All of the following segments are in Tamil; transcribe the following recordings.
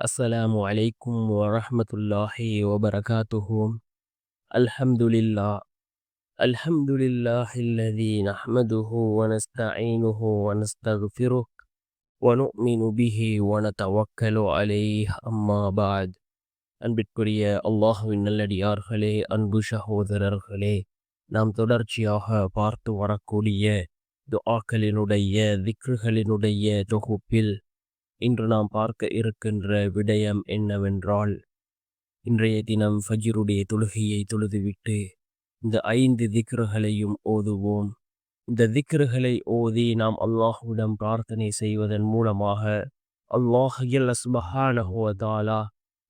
السلام عليكم ورحمة الله وبركاته الحمد لله الحمد لله الذي نحمده ونستعينه ونستغفره ونؤمن به ونتوكل عليه أما بعد அன்பிற்குரிய அல்லாஹுவின் நல்லடியார்களே அன்பு சகோதரர்களே நாம் தொடர்ச்சியாக பார்த்து வரக்கூடிய துஆக்களினுடைய திக்ருகளினுடைய தொகுப்பில் இன்று நாம் பார்க்க இருக்கின்ற விடயம் என்னவென்றால் இன்றைய தினம் ஃபஜிருடைய தொழுகையை தொழுதுவிட்டு இந்த ஐந்து திக்ருகளையும் ஓதுவோம். இந்த திக்ருகளை ஓதி நாம் அல்லாஹுவிடம் பிரார்த்தனை செய்வதன் மூலமாக அல்லாஹ் சுபஹானஹுவதாலா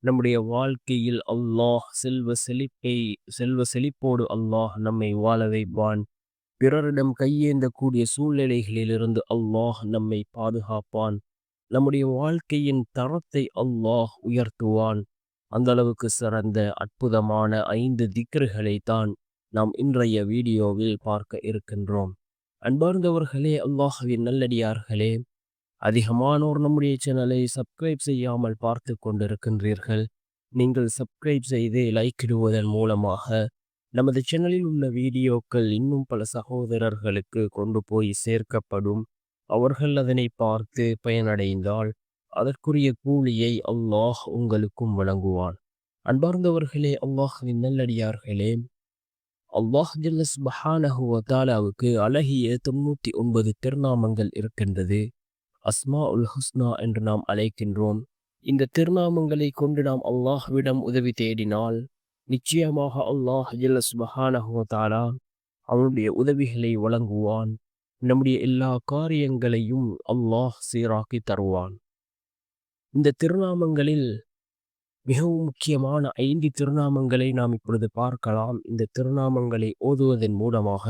நம்முடைய வாழ்க்கையில் அல்லாஹ் செல்வ செழிப்பை செல்வ செழிப்போடு அல்லாஹ் நம்மை வாழ வைப்பான். பிறரிடம் கையேந்தக்கூடிய சூழ்நிலைகளிலிருந்து அல்லாஹ் நம்மை பாதுகாப்பான். நம்முடைய வாழ்க்கையின் தரத்தை அல்லாஹ் உயர்த்துவான். அந்த அளவுக்கு சிறந்த அற்புதமான ஐந்து திக்ருகளை தான் நாம் இன்றைய வீடியோவில் பார்க்க இருக்கின்றோம். அன்பார்ந்தவர்களே அல்லாஹுவின் நல்லடியார்களே அதிகமானோர் நம்முடைய சேனலை சப்ஸ்கிரைப் செய்யாமல் பார்த்து கொண்டிருக்கின்றீர்கள். நீங்கள் சப்ஸ்கிரைப் செய்து லைக் இடுவதன் மூலமாக நமது சேனலில் உள்ள வீடியோக்கள் இன்னும் பல சகோதரர்களுக்கு கொண்டு போய் சேர்க்கப்படும். அவர்கள் அதனை பார்த்து பயனடைந்தால் அதற்குரிய கூலியை அல்லாஹ் உங்களுக்கும் வழங்குவான். அன்பார்ந்தவர்களே அல்லாஹின் நல்லடியார்களே அல்லாஹ் ஜல்லஸ் பஹானஹுவத்தாலாவுக்கு அழகிய தொண்ணூற்றி ஒன்பது திருநாமங்கள் இருக்கின்றது. அஸ்மா உல் ஹுஸ்னா என்று நாம் அழைக்கின்றோம். இந்த திருநாமங்களை கொண்டு நாம் அல்லாஹ்விடம் உதவி தேடினால் நிச்சயமாக அல்லாஹ் ஜல்லஸ் பஹானஹுவத்தாலா அவனுடைய உதவிகளை வழங்குவான். நம்முடைய எல்லா காரியங்களையும் அல்லாஹ் சீராக்கி தருவான். இந்த திருநாமங்களில் மிகவும் முக்கியமான ஐந்து திருநாமங்களை நாம் இப்பொழுது பார்க்கலாம். இந்த திருநாமங்களை ஓதுவதன் மூலமாக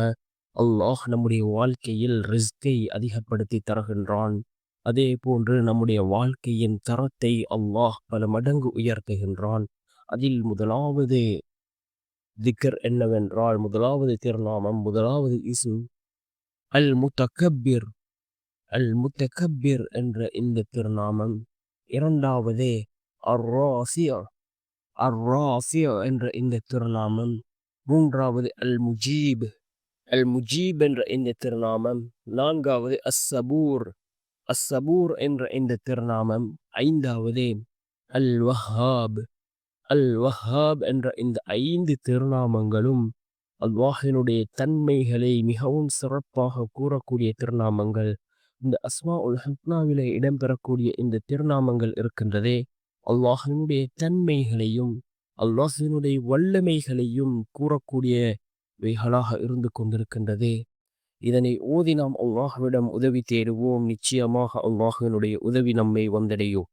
அல்லாஹ் நம்முடைய வாழ்க்கையில் ரிஸ்கை அதிகப்படுத்தி தருகின்றான். அதே போன்று நம்முடைய வாழ்க்கையின் தரத்தை அல்லாஹ் பல மடங்கு உயர்த்துகின்றான். அதில் முதலாவது திக்கர் என்னவென்றால் முதலாவது திருநாமம் முதலாவது இசு அல் முத்தக்கபிர் அல் முத்தக்கபிர் என்ற இந்த திருநாமம் இரண்டாவது அர்ராசியா அர்ராசியா என்ற இந்த திருநாமம். மூன்றாவது அல் முஜீப் அல் முஜீப் என்ற இந்த திருநாமம். நான்காவது அஸ்ஸபூர் அஸ்ஸபூர் என்ற இந்த திருநாமம். ஐந்தாவது அல் வஹாப் அல் வஹாப் என்ற இந்த ஐந்து திருநாமங்களும் அல்வாஹினுடைய தன்மைகளை மிகவும் சிறப்பாக கூறக்கூடிய திருநாமங்கள் இந்த அஸ்மா உல் ஹப்னாவிலே இடம்பெறக்கூடிய இந்த திருநாமங்கள் இருக்கின்றதே. அல்லாஹினுடைய தன்மைகளையும் அல்லாஹினுடைய வல்லமைகளையும் கூறக்கூடியவைகளாக இருந்து கொண்டிருக்கின்றது. இதனை ஓதி நாம் அல்லாஹ்விடம் உதவி தேடுவோம். நிச்சயமாக அல்லாஹினுடைய உதவி நம்மை வந்தடையும்.